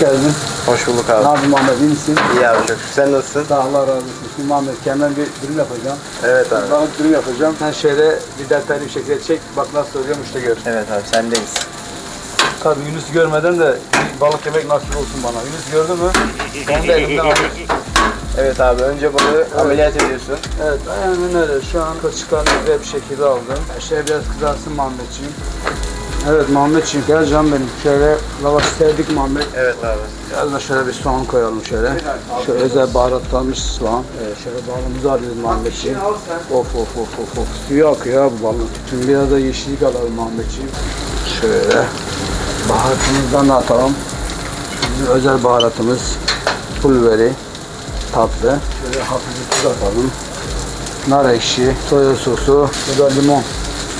geldin. Hoş bulduk Ne abi. yapıyorsun Muhammed? İyi misin? İyi abi çok şükür. Sen nasılsın? Sağ ol, Allah razı olsun. Şimdi Muhammed kendime bir dürüm yapacağım. Evet abi. Balık dürüm yapacağım. Sen şöyle bir detaylı bir şekilde çek. Bak nasıl oluyormuş da gör. Evet abi sendeyiz. Tabii Yunus görmeden de bir balık yemek nasip olsun bana. Yunus gördü mü? Onu da elimden alır. Evet abi önce balığı ameliyat ediyorsun. Evet aynen öyle. Şu an kılçıklarını güzel bir şekilde aldım. Şey biraz kızarsın Muhammedciğim. Evet Muhammedciğim gel canım benim. Şöyle lavaş sevdik Muhammed. Evet abi. Biraz da şöyle bir soğan koyalım şöyle. Şöyle özel baharatlanmış soğan. Evet, şöyle balımızı alıyoruz Muhammedciğim. Of of of of of. Suyu akıyor ha bu balın. Şimdi biraz da yeşillik alalım Muhammedciğim. Şöyle. Baharatımızdan da atalım. Bizim özel baharatımız. Pul biberi. Tatlı. Şöyle hafif tuz atalım. Nar ekşi, soya sosu, bu da limon.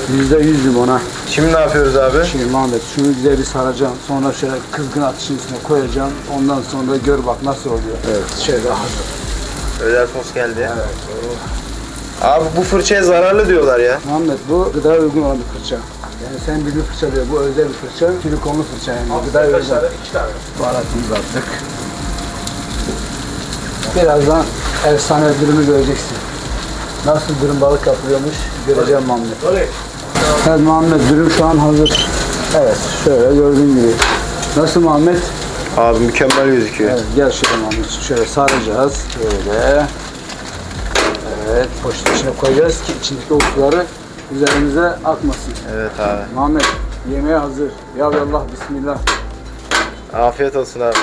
Yüzde yüz limona. Şimdi ne yapıyoruz abi? Şimdi Muhammed şunu güzel bir saracağım. Sonra şöyle kızgın ateşin üstüne koyacağım. Ondan sonra gör bak nasıl oluyor. Evet şöyle hazır. Özel sos geldi. Evet. Abi bu fırçaya zararlı diyorlar ya. Muhammed bu gıdaya uygun olan bir fırça. Yani sen bildiğin fırça değil, bu özel bir fırça. Silikonlu fırça yani. Gıdaya uygun. Baharatımızı attık. Birazdan efsane dürümü göreceksin. Nasıl dürüm balık yapılıyormuş göreceğim Muhammed. Evet Muhammed dürüm şu an hazır. Evet şöyle gördüğün gibi. Nasıl Muhammed? Abi mükemmel gözüküyor. Evet, gel şöyle Muhammed. Şöyle saracağız. Böyle. Evet, poşetin içine koyacağız ki içindeki o suları üzerimize akmasın. Evet abi. Muhammed, yemeğe hazır. Ya Allah, Bismillah. Afiyet olsun abi.